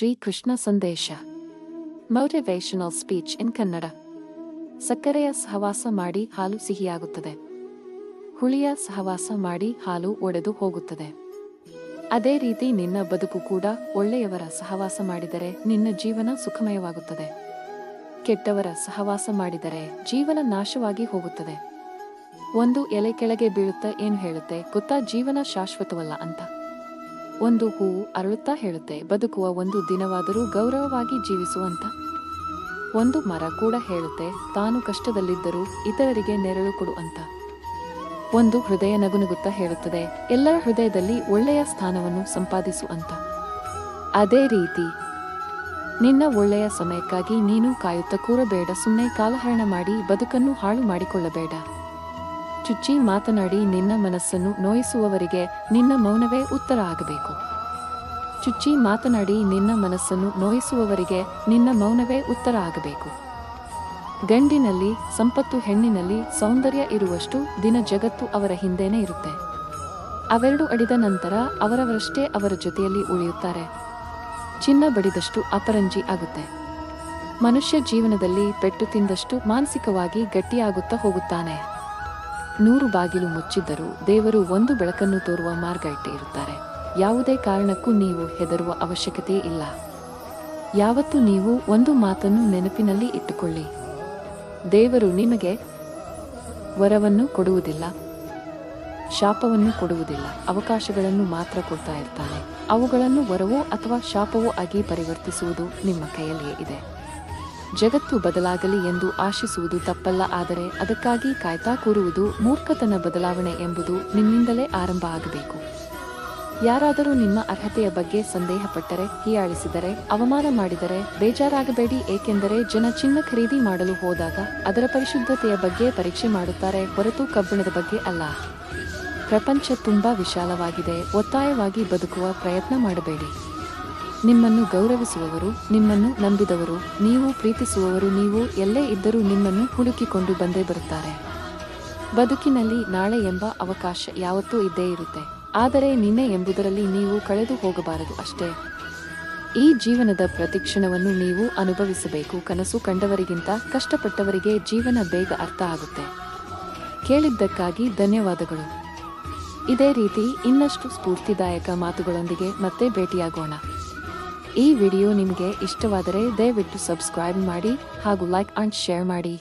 ಶ್ರೀ ಕೃಷ್ಣ ಸಂದೇಶ. Motivational speech in Kannada ಸಕ್ಕರೆಯ ಸಹವಾಸ ಮಾಡಿ ಹಾಲು ಸಿಹಿಯಾಗುತ್ತದೆ. ಹುಳಿಯ ಸಹವಾಸ ಮಾಡಿ ಹಾಲು ಒಡೆದು ಹೋಗುತ್ತದೆ. ಅದೇ ರೀತಿ ನಿನ್ನ ಬದುಕು ಕೂಡ ಒಳ್ಳೆಯವರ ಸಹವಾಸ ಮಾಡಿದರೆ ನಿನ್ನ ಜೀವನ ಸುಖಮಯವಾಗುತ್ತದೆ. ಕೆಟ್ಟವರ ಸಹವಾಸ ಮಾಡಿದರೆ ಜೀವನ ನಾಶವಾಗಿ ಹೋಗುತ್ತದೆ. ಒಂದು ಎಲೆ ಕೆಳಗೆ ಬೀಳುತ್ತಾ ಏನು ಹೇಳುತ್ತೆ ಗೊತ್ತಾ ಜೀವನ ಶಾಶ್ವತವಲ್ಲ ಅಂತ. ಒಂದು ಹೂವು ಅರಳುತ್ತಾ ಹೇಳುತ್ತೆ, ಬದುಕುವ ಒಂದು ದಿನವಾದರೂ ಗೌರವವಾಗಿ ಜೀವಿಸುವಂತ ಒಂದು ಮರ ಕೂಡ ಹೇಳುತ್ತೆ, ತಾನು ಕಷ್ಟದಲ್ಲಿದ್ದರೂ ಇತರರಿಗೆ ನೆರಳು ಕೊಡು ಅಂತ ಒಂದು ಹೃದಯ ನಗುನಗುತ್ತಾ ಹೇಳುತ್ತದೆ, ಎಲ್ಲರ ಹೃದಯದಲ್ಲಿ ಒಳ್ಳೆಯ ಸ್ಥಾನವನ್ನು ಸಂಪಾದಿಸು ಅಂತ ಅದೇ ರೀತಿ ನಿನ್ನ ಒಳ್ಳೆಯ ಸಮಯಕ್ಕಾಗಿ ನೀನು ಕಾಯುತ್ತಾ ಕೂರಬೇಡ ಸುಮ್ಮನೆ ಕಾಲಹರಣ ಮಾಡಿ ಬದುಕನ್ನು ಹಾಳು ಮಾಡಿಕೊಳ್ಳಬೇಡ. ಚುಚ್ಚಿ ಮಾತನಾಡಿ ನಿನ್ನ ಮನಸ್ಸನ್ನು ನೋಯಿಸುವವರಿಗೆ ನಿನ್ನ ಮೌನವೇ ಉತ್ತರ ಆಗಬೇಕು. ಚುಚ್ಚಿ ಮಾತನಾಡಿ ನಿನ್ನ ಮನಸ್ಸನ್ನು ನೋಯಿಸುವವರಿಗೆ ನಿನ್ನ ಮೌನವೇ ಉತ್ತರ ಆಗಬೇಕು. ಗಂಡಿನಲ್ಲಿ, ಸಂಪತ್ತು ಹೆಣ್ಣಿನಲ್ಲಿ ಸೌಂದರ್ಯ ಇರುವಷ್ಟು ದಿನ ಜಗತ್ತು ಅವರ ಹಿಂದೇನೆ ಇರುತ್ತೆ. ಅವೆರಡು ಅಡಿದ ನಂತರ ಅವರವರಷ್ಟೇ ಅವರ ಜೊತೆಯಲ್ಲಿ ಉಳಿಯುತ್ತಾರೆ. ಚಿನ್ನ ಬಡಿದಷ್ಟು ಅಪರಂಜಿ ಆಗುತ್ತೆ. ಮನುಷ್ಯ ಜೀವನದಲ್ಲಿ ಪೆಟ್ಟು ತಿಂದಷ್ಟು ಮಾನಸಿಕವಾಗಿ ಗಟ್ಟಿಯಾಗುತ್ತಾ ಹೋಗುತ್ತಾನೆ. ನೂರು ಬಾಗಿಲು ಮುಚ್ಚಿದ್ದರೂ ದೇವರು ಒಂದು ಬೆಳಕನ್ನು ತೋರುವ ಮಾರ್ಗ ಇಟ್ಟೇ ಇರುತ್ತಾರೆ. ಯಾವುದೇ ಕಾರಣಕ್ಕೂ ನೀವು ಹೆದರುವ ಅವಶ್ಯಕತೆ ಇಲ್ಲ. ಯಾವತ್ತು ನೀವು ಒಂದು ಮಾತನ್ನು ನೆನಪಿನಲ್ಲಿ ಇಟ್ಟುಕೊಳ್ಳಿ. ದೇವರು ನಿಮಗೆ ವರವನ್ನು ಕೊಡುವುದಿಲ್ಲ, ಶಾಪವನ್ನು ಕೊಡುವುದಿಲ್ಲ, ಅವಕಾಶಗಳನ್ನು ಮಾತ್ರ ಕೊಡ್ತಾ ಇರ್ತಾನೆ. ಅವುಗಳನ್ನು ವರವೋ ಅಥವಾ ಶಾಪವೋ ಆಗಿ ಪರಿವರ್ತಿಸುವುದು ನಿಮ್ಮ ಕೈಯಲ್ಲಿಯೇ ಇದೆ. ಜಗತ್ತು ಬದಲಾಗಲಿ ಎಂದು ಆಶಿಸುವುದು ತಪ್ಪಲ್ಲ, ಆದರೆ ಅದಕ್ಕಾಗಿ ಕಾಯ್ತಾ ಕೂರುವುದು ಮೂರ್ಖತನ ಬದಲಾವಣೆ ಎಂಬುದು ನಿಮ್ಮಿಂದಲೇ ಆರಂಭ ಆಗಬೇಕು. ಯಾರಾದರೂ ನಿಮ್ಮ ಅರ್ಹತೆಯ ಬಗ್ಗೆ ಸಂದೇಹಪಟ್ಟರೆ, ಹೀಯಾಳಿಸಿದರೆ, ಅವಮಾನ ಮಾಡಿದರೆ, ಬೇಜಾರಾಗಬೇಡಿ, ಏಕೆಂದರೆ ಜನ ಚಿನ್ನ ಖರೀದಿ ಮಾಡಲು ಹೋದಾಗ ಅದರ ಪರಿಶುದ್ಧತೆಯ ಬಗ್ಗೆ ಪರೀಕ್ಷೆ ಮಾಡುತ್ತಾರೆ, ಹೊರತು ಕಬ್ಬಿಣದ ಬಗ್ಗೆ ಅಲ್ಲ. ಪ್ರಪಂಚ ತುಂಬಾ ವಿಶಾಲವಾಗಿದೆ, ಒತ್ತಾಯವಾಗಿ ಬದುಕುವ ಪ್ರಯತ್ನ ಮಾಡಬೇಡಿ. ನಿಮ್ಮನ್ನು ಗೌರವಿಸುವವರು, ನಿಮ್ಮನ್ನು ನಂಬಿದವರು, ನೀವು ಪ್ರೀತಿಸುವವರು, ನೀವು ಎಲ್ಲೇ ಇದ್ದರೂ ನಿಮ್ಮನ್ನು ಹುಡುಕಿಕೊಂಡು ಬಂದೇ ಬರುತ್ತಾರೆ. ಬದುಕಿನಲ್ಲಿ ನಾಳೆ ಎಂಬ ಅವಕಾಶ ಯಾವತ್ತೂ ಇದ್ದೇ ಇರುತ್ತೆ. ಆದರೆ ನಿನ್ನೆ ಎಂಬುದರಲ್ಲಿ ನೀವು ಕಳೆದು ಹೋಗಬಾರದು ಅಷ್ಟೇ. ಈ ಜೀವನದ ಪ್ರತಿಕ್ಷಣವನ್ನು ನೀವು ಅನುಭವಿಸಬೇಕು. ಕನಸು ಕಂಡವರಿಗಿಂತ ಕಷ್ಟಪಟ್ಟವರಿಗೆ ಜೀವನ ಬೇಗ ಅರ್ಥ ಆಗುತ್ತೆ. ಕೇಳಿದ್ದಕ್ಕಾಗಿ ಧನ್ಯವಾದಗಳು. ಇದೇ ರೀತಿ ಇನ್ನಷ್ಟು ಸ್ಫೂರ್ತಿದಾಯಕ ಮಾತುಗಳೊಂದಿಗೆ ಮತ್ತೆ ಭೇಟಿಯಾಗೋಣ. ಈ ವಿಡಿಯೋ ನಿಮಗೆ ಇಷ್ಟವಾದರೆ ದಯವಿಟ್ಟು ಸಬ್ಸ್ಕ್ರೈಬ್ ಮಾಡಿ ಹಾಗೂ ಲೈಕ್ ಅಂಡ್ ಶೇರ್ ಮಾಡಿ.